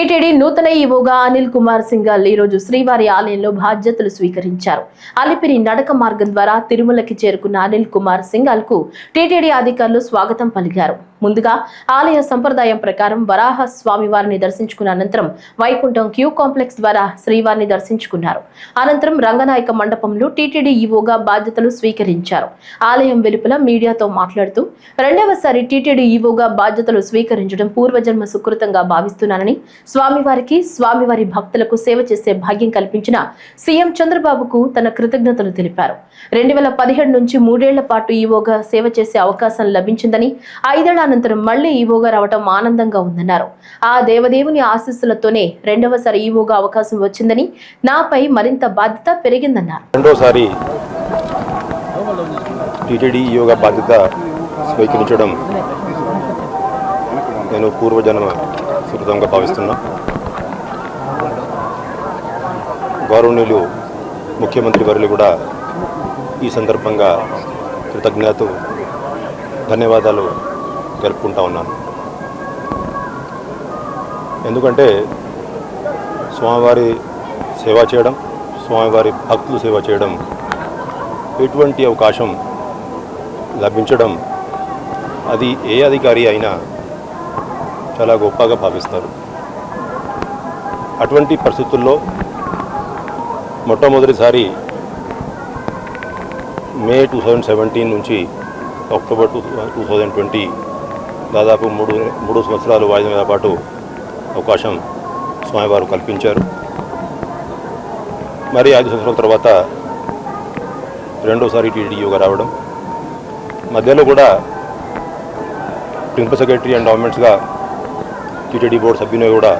TTD నూతన ఈవోగా Anil Kumar single ఈ రోజు శ్రీవారి ఆలయంలో బాధ్యతలు స్వీకరించారు. అలిపిరి నడక మార్గం ద్వారా తిరుమలకి చేరుకున్న అనిల్ కుమార్ సింగల్కు టీటీడీ అధికారులు స్వాగతం పలికారు. ముందుగా ఆలయ సంప్రదాయం ప్రకారం వరాహ స్వామి వారిని దర్శించుకున్న అనంతరం వైకుంఠం క్యూ కాంప్లెక్స్ ద్వారా శ్రీవారిని దర్శించుకున్నారు. అనంతరం రంగనాయక మండపంలో టీటీడీ ఈవోగా బాధ్యతలు స్వీకరించారు. ఆలయం వెలుపల మీడియాతో మాట్లాడుతూ రెండవసారి టీటీడీ ఈవోగా బాధ్యతలు స్వీకరించడం పూర్వజన్మ సుకృతంగా భావిస్తున్నానని స్వామివారికి స్వామివారి భక్తులకు సేవ చేసే భాగ్యం కల్పించిన సీఎం చంద్రబాబుకు తన కృతజ్ఞతలు తెలిపారు. రెండు వేల పదిహేడు నుంచి మూడేళ్ళ పాటు ఈవోగా సేవ చేసే అవకాశం లభించిందని ఐదేళ్ళ అనంతరం మళ్ళీ ఈవోగా రావడం ఆనందంగా ఉందన్నారు. ఆ దేవదేవుని ఆశీస్సులతోనే రెండవసారి ఈవోగా అవకాశం వచ్చిందని నాపై మరింత బాధ్యత పెరిగిందన్నారు. రెండోసారి టీటీడీ యోగా బాధ్యత స్వీకరించడం నేను పూర్వజన్మ సుకృతంగా భావిస్తున్నా. గౌరవనీయులు ముఖ్యమంత్రి వర్యులు కూడా ఈ సందర్భంగా కృతజ్ఞతలు ధన్యవాదాలు జరుపుకుంటా ఉన్నాను. ఎందుకంటే స్వామివారి సేవ చేయడం స్వామివారి భక్తులు సేవ చేయడం ఎటువంటి అవకాశం లభించడం అది ఏ అధికారి అయినా చాలా గొప్పగా భావిస్తారు. అటువంటి పరిస్థితుల్లో మొట్టమొదటిసారి మే టూ థౌజండ్ సెవెంటీన్ నుంచి October two two thousand twenty దాదాపు మూడు మూడు సంవత్సరాలు వాయిదా పాటు అవకాశం స్వామివారు కల్పించారు. మరి ఐదు సంవత్సరాల తర్వాత రెండోసారి టీడీయూగా రావడం. మధ్యలో కూడా ప్రిన్సిపల్ సెక్రటరీ అండ్ గవర్నమెంట్స్గా టీటీడీ బోర్డు సభ్యుని కూడా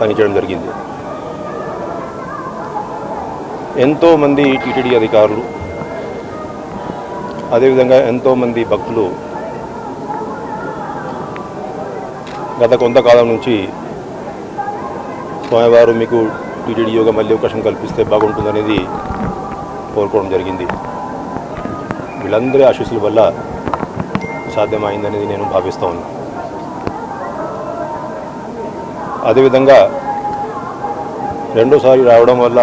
పనిచేయడం జరిగింది. ఎంతోమంది టీటీడీ అధికారులు అదేవిధంగా ఎంతోమంది భక్తులు గత కొంతకాలం నుంచి స్వామివారు మీకు టీటీడీ యోగా మళ్ళీ అవకాశం కల్పిస్తే బాగుంటుందనేది కోరుకోవడం జరిగింది. వీళ్ళందరి ఆశీస్సుల వల్ల సాధ్యమైందనేది నేను భావిస్తూ ఉన్నాను అదేవిధంగా రెండోసారి రావడం వల్ల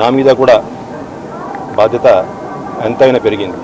నా మీద కూడా బాధ్యత ఎంతైనా పెరిగింది.